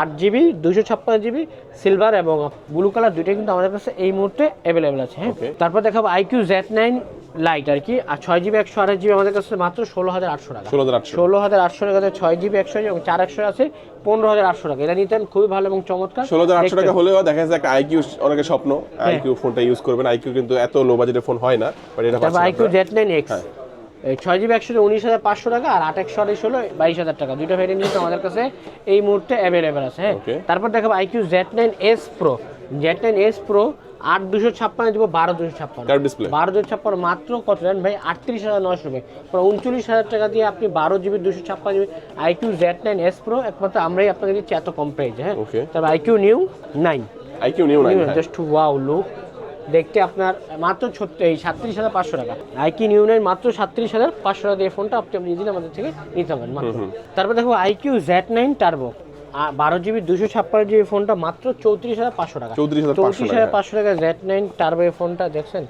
আট জিবি দুশো ছাপ্পান্ন জিবি সিলভার এবং ব্লু কালার দুইটাই কিন্তু আমাদের কাছে এই মুহূর্তে অ্যাভেলেবেল আছে হ্যাঁ? তারপর দেখাবো আইকিউ জেড নাইন লাইট আর কি আর ছয় জিবি একশো আঠাশ জিবি আমাদের কাছে মাত্র ষোলো হাজার আটশো টাকা। ষোলো হাজার আটশো। ষোলো হাজার আটশো টাকা ছয় জিবি একশো এবং চার একশো আছে পনেরো হাজার আটশো টাকা। এটা নিতেন খুবই ভালো এবং চমৎকার। ষোলো হাজার আটশো টাকা হলেও দেখা যাচ্ছে একটা আইকিউ অনেকের স্বপ্ন। আইকিউ ফোনটা ইউজ করবেন। আইকিউ কিন্তু এত লো বাজেটের ফোন হয় না বাট এটা আইকিউ। জেড নাইন এক্স ছয় জিবি একশো উনিশ হাজার পাঁচশো টাকা আর আট একশো আঠাশ হলো বাইশ হাজার টাকা। দুটো ভ্যারিয়েন্ট কিন্তু আমাদের কাছে এই মুহূর্তে অ্যাভেলেবেল আছে হ্যাঁ? তারপর দেখাবো iQOO Z nine S pro Z nine S pro আট দুশো ছাপ্পান্ন দিব বারো দুশো ছাপ্পান্ন। বারো দুশো ছাপ্পান্ন মাত্র কত জানেন ভাই? আটত্রিশ হাজার নয়শো রুপয়ে মানে উনচল্লিশ হাজার টাকা দিয়ে আপনি বারো জিবি দুশো ছাপ্পান্ন GB iQOO Z nine S pro একমাত্র আমরাই আপনাকে দিচ্ছি এত কম প্রাইজে হ্যাঁ? তারপর iQOO new nine iQOO new নাই হ্যাঁ। জাস্ট ওয়াও লুক দেখতে আপনার মাত্র ছোট্ট এই সাতত্রিশ হাজার পাঁচশো টাকা। আইকিউ নিউনের মাত্র সাতত্রিশ হাজার পাঁচশো টাকা দিয়ে ফোনটা আপনি আপনি ইজিলি আমাদের থেকে নিতে পারেন তারপর দেখো আইকিউ জেড নাইন টার্বো বারো জিবি দুশো ছাপ্পান্ন জিবি ফোনটা মাত্র চৌত্রিশ হাজার পাঁচশো টাকা। 34,500 চৌত্রিশ হাজার পাঁচশো টাকা জেড নাইন টার্বো এই ফোনটা দেখছেন?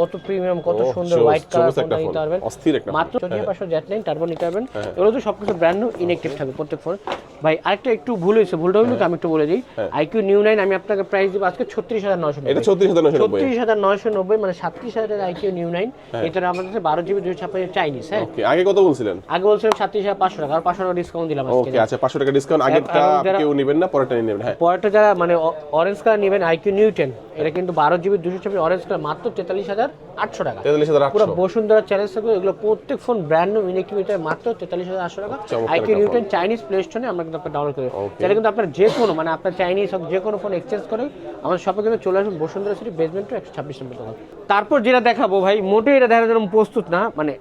কত প্রিমিয়াম কত সুন্দর হোয়াইট কালার ফোনটা নিতে পারবেন? অস্থির একটা মাত্র চৌত্রিশ পাঁচশো জেড নাইন টার্বো নিতে পারবেন। এগুলো তো সবকিছু ব্র্যান্ড নিউ ইনএক্টিভ থাকবে প্রত্যেক ফোন ভাই আরেকটা একটু ভুল হয়েছে ভুলটা হলো আমি একটু বলে দিই। আইকিউ নিউ নাইন আমি আপনাকে প্রাইস দিব আজকে ছত্রিশ হাজার নশো এটা চৌত্রিশ হাজার নব্বই। ছত্রিশ হাজার নয়শো নব্বই মানে সাতত্রিশ হাজার আইকিউ নিউ নাইন এটা আমাদের কাছে বারো জিবি দুশো ছাপ্পান্ন চাইনিজ হ্যাঁ। ওকে আগে কত বলছিলেন? আগে বলছিলাম সাতত্রিশ হাজার পাঁচশো টাকা আর পাঁচশো টাকা ডিসকাউন্ট দিলাম আজকে। ওকে আচ্ছা পাঁচশো টাকা ডিসকাউন্ট আগেরটা যারা- কেউ নেবেন না পরেরটা নেবেন হ্যাঁ। পরেরটা যারা মানে অরেঞ্জ কালার নেবেন আইকিউ নিউ টেন এটা কিন্তু বারো জিবি দুশো ছাব্বিশ অরেঞ্জ কালার মাত্র তেতাল্লিশ হাজার আটশো টাকা। তেতাল্লিশ হাজার পুরো বসুন্ধরা চ্যালেঞ্জ থাকবে এগুলো প্রত্যেক ফোন ব্র্যান্ড নিউ ইনেক্টিভিটার মাত্র তেতাল্লিশ হাজার আটশো টাকা। আইকিউ একটা new phone। Ten Chinese play স্টোরে আমরা কিন্তু আপনার ডাউনলোড করি তাহলে কিন্তু আপনার যে কোনো মানে আপনার চাইনিজ হোক যে কোনো ফোন এক্সচেঞ্জ করে আমাদের শপে কিন্তু চলে আসুন বসুন্ধরা সিটি বেসমেন্ট একশো ছাব্বিশ নম্বর দোকান। তারপর যেটা দেখাবো ভাই মোটেই এটা দেখার জন্য প্রস্তুত না মানে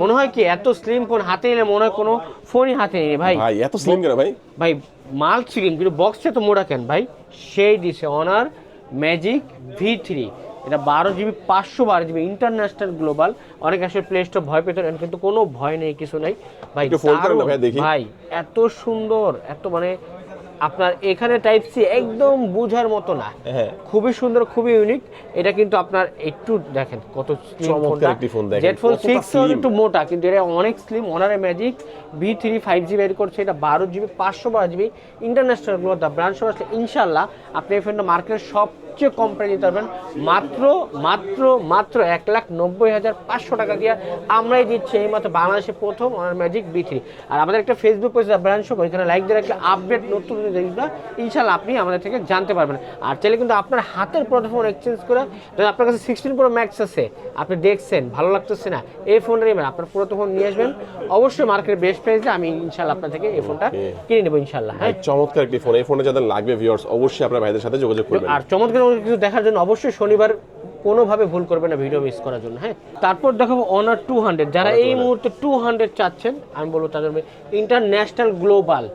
মনে হয় কি এত স্লিম ফোন হাতে নিলে মনে হয় কোনো ফোনই হাতে নেই ভাই। ভাই এত স্লিম কেন ভাই? ভাই মাল স্লিম কিন্তু বক্সটা তো মোড়া কেন ভাই? সেই দিছে অনার ম্যাজিক ভি থ্রি এটা বারো জিবি পাঁচশো বারো জিবি ইন্টারন্যাশনাল গ্লোবাল অনেক আসলে প্লে স্টোর ভয় পেত কিন্তু কোনো ভয় নেই কিছু নেই। ভাই। ভাই, এত সুন্দর এত মানে আপনার এখানে টাইপ সি একদম বুঝার মতো না। হ্যাঁ। খুবই সুন্দর খুবই ইউনিক এটা কিন্তু আপনার একটু দেখেন কত ফোন জেড ফোন সিক্স একটু মোটা কিন্তু এটা অনেক slim অনারে magic V three five G বের করছে এটা বারো জিবি পাঁচশো বারো জিবি। ইন্টারন্যাশনাল ব্রান্ড সব আসলে ইনশাল্লাহ আপনি এই ফোনটা মার্কেটের সবচেয়ে কম প্রাইস নিতে পারবেন। মাত্র মাত্র মাত্র এক লাখ নব্বই হাজার পাঁচশো টাকা দিয়ে আমরাই দিচ্ছি এই মাত্র বাংলাদেশে প্রথম অনার ম্যাজিক বি থ্রি আর আমাদের একটা ফেসবুক পেজ ব্রান্ড শপ ওইখানে লাইক দিয়ে রাখলে আপডেট নতুন জিনিসটা ইনশাল্লাহ আপনি আমাদের থেকে জানতে পারবেন। আর চাইলে কিন্তু আপনার হাতের প্রথম ফোন এক্সচেঞ্জ করে যদি আপনার কাছে সিক্সটিন প্রো ম্যাক্স আছে আপনি দেখছেন ভালো লাগতেছে না এই ফোনটা নেবেন আপনার পুরো ফোন নিয়ে আসবেন। অবশ্যই মার্কেটের বেস্ট প্রাইসে আমি ইনশাল্লাহ আপনার থেকে এই ফোনটা কিনে নেব ইনশাল্লাহ হ্যাঁ। চমৎকার একটি ফোন এই ফোনে যাদের লাগবে ভিউয়ার্স অবশ্যই আপনার ভাইদের সাথে যোগাযোগ করবেন। আর চমৎকার কিছু দেখার জন্য অবশ্যই শনিবার কোনোভাবে ভুল করবে না ভিডিও মিস করার জন্য হ্যাঁ? তারপর দেখাবো অনার টু হান্ড্রেড যারা এই মুহূর্তে টু হান্ড্রেড চাচ্ছেন আমি বলব তাদের ইন্টারন্যাশনাল গ্লোবাল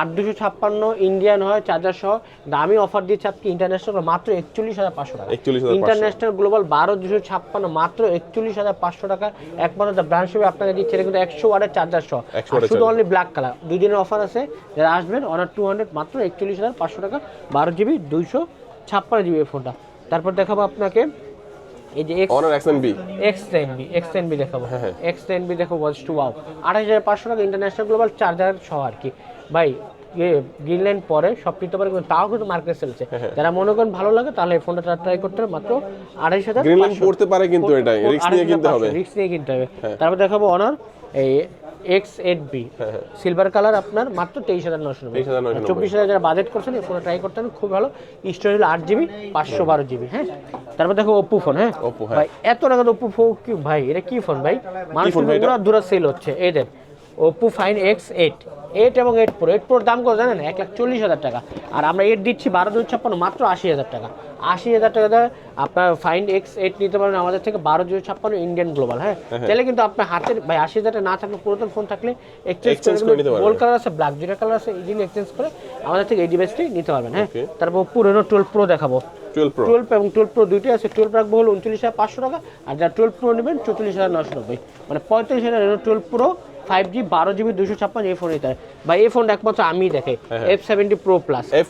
আট দুশো ছাপ্পান্ন ইন্ডিয়ান হয় চার্জার সহ। দামি অফার দিচ্ছে আপনি ইন্টারন্যাশনাল মাত্র একচল্লিশ হাজার পাঁচশো টাকা। 41,500 ইন্টারন্যাশনাল গ্লোবাল বারো দুশো ছাপ্পান্ন মাত্র একচল্লিশ হাজার পাঁচশো টাকা। একমাত্র দ্য ব্রান্ড হিসেবে আপনাকে দিচ্ছে এটা কিন্তু একশো ওয়ার্ডের চার্জার সহ। 100 আর ওয়াটের শুধু অনলি ব্ল্যাক কালার দুই দিনের অফার আছে। যারা আসবেন অনার টু হান্ড্রেড মাত্র একচল্লিশ হাজার পাঁচশো টাকা। বারো জিবি দুইশো ছাপ্পান্ন জিবি ফোনটা। তারপর দেখাবো আপনাকে এই যে X Honor X N B X ten B X ten B দেখাবো। হ্যাঁ, হ্যাঁ। এক্স টেন বি দেখো ওয়াচ টু ওয়াও আঠাশ হাজার পাঁচশো টাকা ইন্টারন্যাশনাল গ্লোবাল চার্জার সহ আর কি। ভাই গ্রিনল্যান্ড পরে সব নিতে পারে কিন্তু তাও কিন্তু মার্কেট চলছে। হ্যাঁ, যারা মনে করেন ভালো লাগে তাহলে এই ফোনটা ট্রাই করতে হবে মাত্র আড়াইশ হাজার গ্রিনল্যান্ড পড়তে পারে কিন্তু এটা রিস্ক নিয়ে কিনতে হবে। নিয়ে কিনতে হবে। তারপর দেখাবো অনার এই X eight B silver colour আপনার মাত্র তেইশ হাজার নশো নব্বই। 23,990 চব্বিশ হাজার যারা বাজেট করছেন ফোনে ট্রাই করতেন খুব ভালো। স্টোরেজ হলো আট জিবি পাঁচশো বারো জিবি হ্যাঁ? তারপর দেখো ওপ্পো ফোন হ্যাঁ? হ্যাঁ। ভাই এত টাকা ওপো ফোন কি ভাই এটা কি ফোন ভাই? মানুষ? পুরো দূরা সেল হচ্ছে এই দেখ Oppo find X eight eight এবং এইট প্রো এইট প্রোর দাম কত জানেন? এক লাখ চল্লিশ হাজার টাকা। আর আমরা এইট দিচ্ছি বারো দুই ছাপ্পান্ন মাত্র আশি হাজার টাকা। আশি হাজার টাকা দিয়ে আপনার ফাইন এক্স এইট নিতে পারেন আমাদের থেকে বারো দুই ছাপ্পান্ন ইন্ডিয়ান গ্লোবাল হ্যাঁ? তাহলে কিন্তু আপনার হাতের ভাই আশি হাজার না থাকলে পুরাতন ফোন থাকলে এক্সচেঞ্জ করে গোল্ড কালার আছে ব্ল্যাক জিরা কালার আছে ইজিলি এক্সচেঞ্জ করে আমাদের থেকে এই ডিভাইসটি নিতে পারবেন হ্যাঁ? তারপর ওপ্পো রেনো টুয়েলভ প্রো দেখাবো। টুয়েলভ প্রো এবং টুয়েলভ প্রো দুইটাই আছে। টুয়েলভ রাখব হলো উনচল্লিশ হাজার পাঁচশো টাকা। আর যারা টুয়েলভ প্রো নেবেন চৌত্রিশ হাজার নশো নব্বই। মানে পঁয়ত্রিশ হাজার টুয়েলভ প্রো ফাইভ জি বারো জিবি দুশো ছাপ্পান এই ফোন নিতে বা এই ফোনটা একমাত্র আমি দেখে। F seventy pro plus F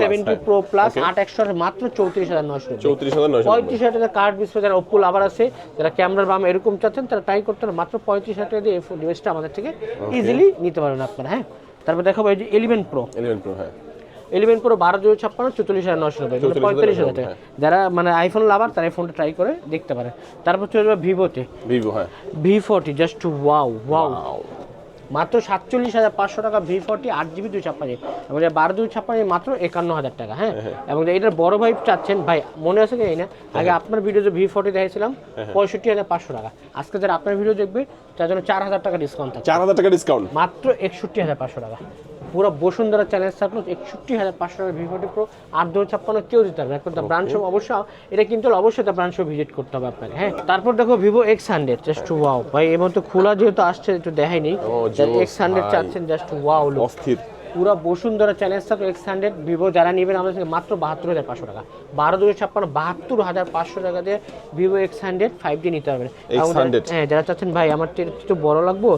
seventy pro plus আট একশো মাত্র চৌত্রিশ হাজার নশো চৌত্রিশ হাজার নয়শো পঁয়ত্রিশ হাজার টাকা কার্ড ডিসপ্লে যারা অপুল আবার আছে যারা ক্যামেরার বাম এরকম চাচ্ছেন তারা ট্রাই করতে পারেন। মাত্র পঁয়ত্রিশ হাজার টাকা দিয়ে এই ডিভাইসটা আমাদের থেকে ইজিলি নিতে পারবেন আপনারা হ্যাঁ। তারপর দেখাবো এই যে ইলেভেন প্রো ইলেভেন প্রো হ্যাঁ। ইলেভেন প্রো বারো দুই ছাপ্পান্ন চৌত্রিশ হাজার নশো নব্বই মানে পঁয়তাল্লিশ হাজার টাকা। যারা মানে আইফোন লাভার তারা ফোনটা ট্রাই করে দেখতে পারে। তারপর চলে যাবে ভিভোতে ভিভো হ্যাঁ। V forty just wow wow মাত্র সাতচল্লিশ হাজার পাঁচশো টাকা ভি ফোরটি আট জিবি দুই ছাপ্পান্ন এবং বারো দুই ছাপ্পান্ন মাত্র একান্ন হাজার টাকা হ্যাঁ? এবং যে এটার বড় ভাই চাচ্ছেন ভাই মনে আছে কি না? আগে আপনার ভিডিও যে ভি ফোরটি দেখেছিলাম পঁয়ষট্টি হাজার পাঁচশো টাকা। আজকে যারা আপনার ভিডিও দেখবে তার জন্য চার হাজার টাকা ডিসকাউন্ট চার হাজার টাকা ডিসকাউন্ট মাত্র একষট্টি হাজার পাঁচশো টাকা। পুরো বসুন্ধরা চ্যালেঞ্জ থাকল একষট্টি হাজার পাঁচশো টাকা ভিভোটি প্রো আট দু ছাপ্পান্ন কেউ দিতে পারবে এখন ব্রাঞ্চ অবশ্যই এটা কিন্তু অবশ্যই তার ব্রাঞ্চ ভিজিট করতে হবে আপনাকে হ্যাঁ? তারপর দেখো Vivo X hundred just wow ভাই এবার তো খোলা যেহেতু আসছে একটু দেখাই নেই এক্স হান্ড্রেড। চাচ্ছেন জাস্ট ওয়াও অস্থির। পুরো বসুন্ধরা চ্যালেঞ্জ থাকল এক্স হান্ড্রেড ভিভো যারা নেবেন আমাদের থেকে মাত্র বাহাত্তর হাজার পাঁচশো টাকা। বারো দুশো ছাপ্পান্ন বাহাত্তর হাজার পাঁচশো টাকা দিয়ে Vivo X hundred five G নিতে পারবেন। যারা- X100 হ্যাঁ যারা চাচ্ছেন ভাই আমার একটু বড় লাগবো?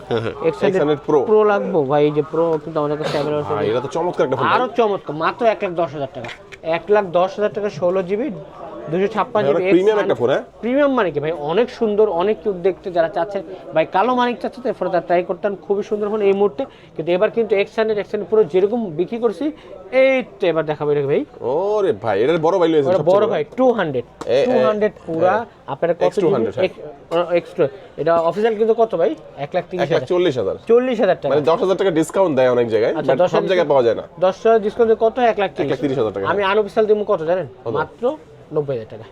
এক্স হান্ড্রেড প্রো প্রো লাগবো। ভাই এই যে প্রো কিন্তু আমাদের কাছে এটা তো চমৎকার আরও চমৎকার মাত্র এক এক দশ হাজার টাকা। এক লাখ দশ হাজার টাকা ষোলো জিবি দুশো ছাপ্পান্ন জিবি প্রিমিয়াম একটা ফোন হ্যাঁ? প্রিমিয়াম মানে কি ভাই? অনেক সুন্দর অনেক কিউট দেখতে যারা চাচ্ছেন। ভাই কালো মানিক চাচ্ছে তো এরপরে তারা ট্রাই করতেন খুবই সুন্দর ফোন এই মুহূর্তে। কিন্তু এবার কিন্তু এক্স হান্ড্রেড এক্স হান্ড্রেড পুরো যেরকম বিক্রি করছি এই তো এবার দেখাবো এটা ভাই। ওরে ভাই এটার বড় ভাই বড় ভাই টু হান্ড্রেড টু হান্ড্রেড পুরা আপনার কত X200 হ্যাঁ। এক্সট্রা এটা অফিসিয়াল কিন্তু কত ভাই? এক লাখ তিরিশ এক লাখ হাজার চল্লিশ হাজার। চল্লিশ হাজার টাকা। মানে দশ হাজার টাকা ডিসকাউন্ট দেয় অনেক জায়গায় আচ্ছা, সব জায়গায় পাওয়া যায় না। দশ হাজার ডিসকাউন্ট কত? এক লাখ এক লাখ তিরিশ হাজার টাকা। আমি আনঅফিসিয়াল দিব কত জানেন? মাত্র নব্বই হাজার টাকা।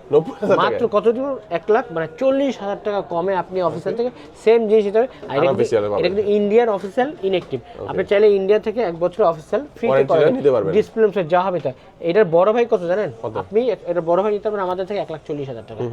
মাত্র কত দিব এক লাখ মানে চল্লিশ হাজার টাকা কমে আপনি অফিসিয়াল থেকে। সেম জিনিস এটা কিন্তু-। এটা ইন্ডিয়ান অফিসিয়াল ইনএক্টিভ আপনি চাইলে ইন্ডিয়া থেকে এক বছর অফিসিয়াল ফ্রি Warranty ডিসপ্লে যা হবে তাই এটার বড় ভাই কত জানেন? আপনি এ- এটার বড় ভাই নিতে পারবেন আমাদের থেকে এক লাখ চল্লিশ হাজার টাকা।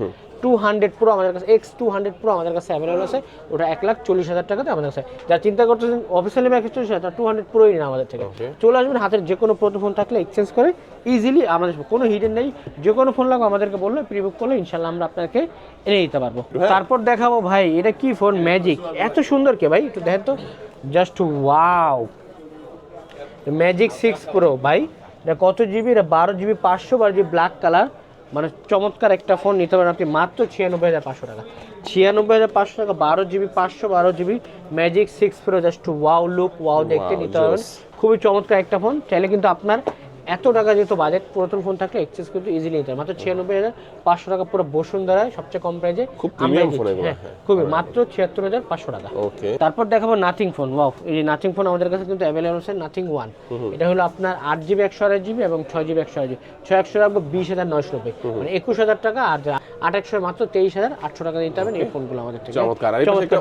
টু হান্ড্রেড প্রো আমাদের কাছে এক্স টু হান্ড্রেড প্রো আমাদের কাছে অ্যাভেলেবল আছে। ওটা এক লাখ চল্লিশ হাজার টাকাতে আমাদের কাছে। যারা চিন্তা করতেছেন অফিসিয়ালি ব্যাগ চল্লিশ হাজার টু হান্ড্রেড প্রোই নিন আমাদের থেকে। চলে আসবেন হাতের যে কোনো প্রোটো ফোন থাকলে এক্সচেঞ্জ করে ইজিলি আমাদের কোনো হিডেন নেই। যে কোনো ফোন লাগবে আমাদেরকে বললে প্রি বুক করলে ইনশাল্লাহ আমরা আপনাকে এনে দিতে পারব। তারপর দেখাবো ভাই এটা কি ফোন ম্যাজিক এত সুন্দর কে ভাই? একটু দেখেন তো। Just wow magic six pro ভাই। এটা কত জিবি এটা বারো জিবি পাঁচশো বারো জিবি ব্ল্যাক কালার মানে চমৎকার একটা ফোন নিতে পারেন আপনি। মাত্র ছিয়ানব্বই হাজার পাঁচশো টাকা। ছিয়ানব্বই হাজার পাঁচশো টাকা বারো জিবি পাঁচশো বারো GB magic six pro just wow look wow দেখতে নিতে পারবেন খুবই চমৎকার একটা ফোন চাইলে কিন্তু আপনার এত টাকা যেহেতু বাজেট পুরাতন ফোন থাকলে এক্সচেঞ্জ কিন্তু ইজিলি নিতে মাত্র ছিয়ানব্বই হাজার পাঁচশো টাকা পুরো বসুন্ধরায় সবচেয়ে কম প্রাইজে খুব premium phone এগুলো, হ্যাঁ হ্যাঁ। খুবই মাত্র ছিয়াত্তর হাজার পাঁচশো টাকা। ওকে তারপর দেখাবো নাথিং ফোন ওয়াও এই নাথিং ফোন আমাদের কাছে কিন্তু অ্যাভেলেবল আছে নাথিং ওয়ান এটা হলো আপনার আট জিবি একশো আড়াই জিবি এবং ছয় জিবি একশো আড়াই জিবি ছয় একশো রাখব বিশ হাজার নয়শো নব্বই। মানে একুশ হাজার টাকা আর আট একশো মাত্র তেইশ হাজার আটশো টাকা দিতে হবে। এই ফোনগুলো আমাদের থেকে। চমৎকার। আর একটা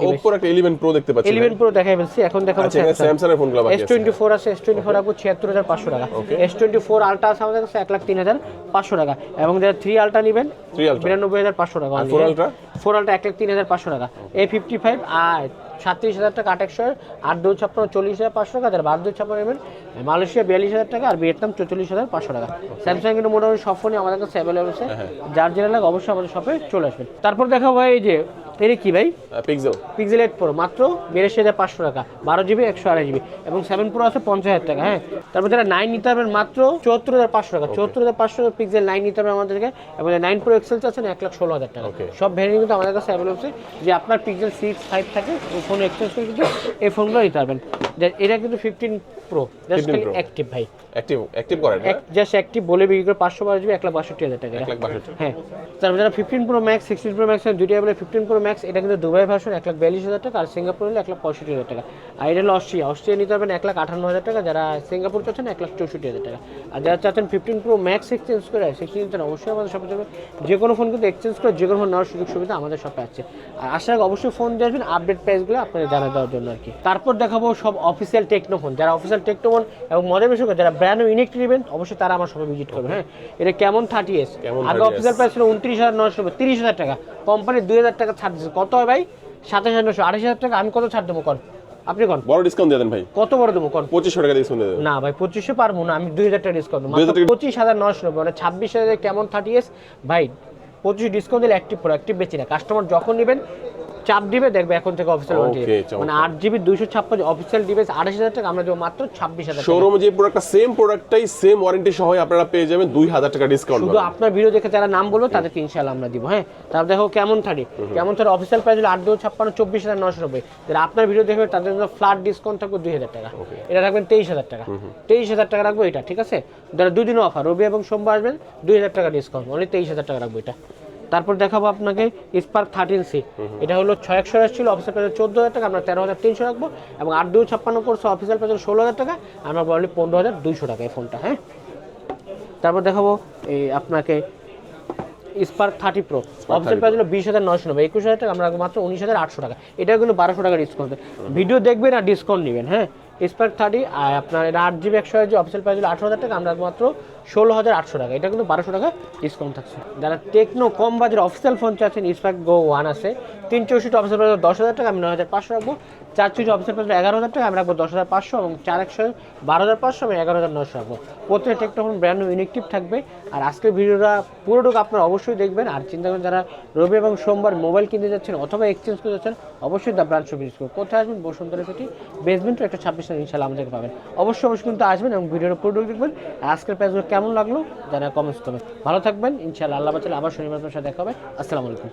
11 প্রো দেখতে পাচ্ছি ইলেভেন প্রো দেখাই এখন দেখাবো স্যামসাং এর ফোনগুলো এস আছে। টোয়েন্টি ফোর আছে এস টোয়েন্টি ফোর রাখব ছিয়াত্তর হাজার পাঁচশো টাকা। এস টোয়েন্টি ফোর আলট্রা আছে আমাদের কাছে এক লাখ তিন হাজার পাঁচশো টাকা। এবং যারা থ্রি আলট্রা নেবেন 3 বিরানব্বই হাজার পাঁচশো টাকা ফোর 4 ফোর আলট্রা এক লাখ তিন হাজার পাঁচশো টাকা। এ ফিফটি ফাইভ আর সাতত্রিশ হাজার টাকা আট একশো আট দু ছাপ্পান্ন চল্লিশ হাজার পাঁচশো টাকা যারা বারো দু ছাপ্পান্ন নেবেন মালয়েশিয়া বিয়াল্লিশ হাজার টাকা আর ভিয়েতনাম চল্লিশ হাজার পাঁচশো টাকা। স্যামসাং কিন্তু মোটামুটি সব ফোনই আমাদের কাছে অ্যাভেলেবল আছে। হ্যাঁ, যার যেটা লাগে অবশ্যই আমাদের শপে চলে আসবেন। তারপর দেখাবো এই যে এটা কি ভাই? পিক্সেল পিক্সেল এইট প্রো মাত্র বিরাশি হাজার পাঁচশো টাকা বারো জিবি একশো আড়াই জিবি এবং সেভেন প্রো আছে পঞ্চাশ হাজার টাকা হ্যাঁ? তারপর যারা নাইন নিতে পারবেন মাত্র চুয়াত্তর হাজার পাঁচশো টাকা। চুয়াত্তর হাজার পাঁচশো পিক্সেল নাইন নিতে পারবেন আমাদেরকে। এবং নাইন প্রো এক্সেল আছেন এক লাখ ষোলো হাজার টাকা. সব ভ্যারিয়েন্ট কিন্তু আমাদের কাছে অ্যাভেলেবল আছে। যে আপনার পিক্সেল সিক্স ফাইভ থাকে ফোন এক্সচেঞ্জ করে কিন্তু এই ফোনগুলো নিতে পারবেন। এটা কিন্তু ফিফটিন প্রো জাস্ট 15 খালি Pro। অ্যাক্টিভ ভাই। অ্যাক্টিভ অ্যাক্টিভ করে জাস্ট অ্যাক্টিভ বলে বিক্রি করে পাঁচশো জিবি এক লাখ বাষট্টি হাজার টাকা। এক লাখ বাষট্টি। হ্যাঁ। তারপর যারা fifteen pro max sixteen pro max দুইটা বলে ফিফটিন প্রো ম্যাক্স এটা কিন্তু দুবাই ভার্সন এক লাখ বিয়াল্লিশ হাজার টাকা আর সিঙ্গাপুর হলে এক লাখ পঁয়ষট্টি হাজার টাকা। আর এটা হলো অস্ট্রিয়া অস্ট্রিয়া নিতে পারবেন এক লাখ আটান্ন হাজার টাকা। যারা সিঙ্গাপুর চাচ্ছেন এক লাখ চৌষট্টি হাজার টাকা। আর যারা চাচ্ছেন ফিফটিন প্রো ম্যাক্স এক্সচেঞ্জ করে সিক্সটিন নিতেন অবশ্যই আমাদের শপে যাবে যে কোনো ফোন কিন্তু এক্সচেঞ্জ করে যে কোনো ফোন নেওয়ার সুযোগ সুবিধা আমাদের শপে আছে। আর আশা রাখি অবশ্যই ফোন দিয়ে আসবেন আপডেট প্রাইসগুলো আপনাদের জানা দেওয়ার জন্য আর কি। তারপর দেখাবো সব অফিসিয়াল টেকনো ফোন যারা অফিসিয়াল টেকনো ফোন এবং মজার বিষয় যারা ব্র্যান্ড ইউনিক নেবেন অবশ্যই তারা আমার শপে ভিজিট করবে হ্যাঁ? এটা কেমন থার্টি এস আগে 30S? অফিসিয়াল প্রাইস ছিল উনত্রিশ হাজার নশো তিরিশ হাজার টাকা। কোম্পানি দুই হাজার টাকা ছাড় দিচ্ছে। কত হয় ভাই? সাতাশ হাজার নশো আঠাশ হাজার টাকা। আমি কত ছাড় দেবো কর আপনি কন? বড় ডিসকাউন্ট দেন ভাই। কত বড় দেবো কন? পঁচিশশো টাকা ডিসকাউন্ট দেন। না ভাই পঁচিশশো পারব না। আমি দুই হাজার টাকা ডিসকাউন্ট 2000 টাকা- পঁচিশ হাজার নশো নব্বই মানে ছাব্বিশ হাজার কেমন থার্টি এস ভাই পঁচিশ ডিসকাউন্ট দিলে অ্যাক্টিভ প্রো অ্যাক্টিভ বেশি না। কাস্টমার যখন নেবেন চাপ দিবে দেখবে এখন থেকে অফিসিয়াল চমৎকার। মানে আট জিবি দুইশো ছাপ্পান্ন অফিসিয়াল ডিভাইস আড়াইশ হাজার টাকা আমরা দেবো মাত্র ছাব্বিশ হাজার টাকা। শোরুমে যে প্রোডাক্টটা সেম প্রোডাক্টটাই সেম ওয়ারেন্টি সহ আপনারা পেয়ে যাবেন দুই হাজার টাকা ডিসকাউন্ট শুধু আপনার ভিডিও দেখে যারা নাম বলব তাদেরকে ইনশাল্লাহ আমরা দিব হ্যাঁ? তারপর দেখো কেমন থাকি কেমন থাকি অফিসিয়াল প্রাইস হলো আট দু ছাপ্পান্ন চব্বিশ হাজার নশো নব্বই। যারা আপনার ভিডিও দেখবে তাদের জন্য ফ্ল্যাট ডিসকাউন্ট থাকবে দুই হাজার টাকা। এটা রাখবেন তেইশ হাজার টাকা। তেইশ হাজার টাকা রাখব এটা ঠিক আছে? যারা দুদিন অফার রবি এবং সোমবার আসবেন দুই হাজার টাকা ডিসকাউন্ট অনলি তেইশ হাজার টাকা রাখব এটা। তারপর দেখাবো আপনাকে স্পার্ক থার্টিন সি এটা হলো ছয় একশো ছিল অফিসিয়াল প্রাইস চোদ্দ হাজার টাকা আমরা তেরো হাজার তিনশো রাখব এবং আট দুই ছাপ্পান্ন করছে অফিসিয়াল প্রাইস ষোলো হাজার টাকা আমরা বলি পনেরো হাজার দুইশো টাকা এই ফোনটা হ্যাঁ? তারপর দেখাবো এই আপনাকে spark thirty pro official price হলো বিশ হাজার নয়শো নব্বই একুশ হাজার টাকা আমরা মাত্র উনিশ হাজার আটশো টাকা। এটা কিন্তু বারোশো টাকা ডিসকাউন্ট ভিডিও দেখবেন আর ডিসকাউন্ট নেবেন হ্যাঁ? স্পার্ক থার্টি, আর আপনার এটা আট জিবি একশো যে অফিসিয়াল প্রাইস হলো আঠারো হাজার টাকা, আমরা মাত্র ষোলো হাজার আটশো টাকা। এটা কিন্তু বারোশো টাকা ডিসকাউন্ট থাকছে। যারা টেকনো কম বাজার অফিসিয়াল ফোন চাচ্ছেন স্পার্ক গো ওয়ান আছে। তিন চৌষট্টি অফিসিয়াল প্রাইস দশ হাজার টাকা, আমি নয় হাজার পাঁচশো রাখব। চার চৌষট্টি অফিসিয়াল প্রাইস এগারো হাজার টাকা, আমি রাখব দশ হাজার পাঁচশো এবং চার একশো বারো হাজার পাঁচশো, আমি এগারো হাজার নশো রাখব। প্রত্যেকটা টেকনো ফোন ব্র্যান্ড ইউনিকটিভ থাকবে। আর আজকের ভিডিওটা পুরোটুকু আপনারা অবশ্যই দেখবেন। আর চিন্তা করেন যারা রবি এবং সোমবার মোবাইল কিনতে যাচ্ছেন অথবা এক্সচেঞ্জ করতে যাচ্ছেন, অবশ্যই দ্য ভিজিট করুন। কোথায় আসবেন? বসুন্ধরা সিটি বেসমেন্ট একটা ছাব্বিশ ইনশাল্লাহ আমাদেরকে পাবেন। অবশ্যই অবশ্যই কিন্তু আসবেন এবং ভিডিওটা পুরোটুকু দেখবেন। আজকের প্রাইসগুলো কেমন লাগল জানা কমেন্টস করবেন। ভালো থাকবেন ইনশাল্লাহ আল্লাহ বাচ্চা আবার শনিবার সাথে দেখা হবে। আসসালামু আলাইকুম।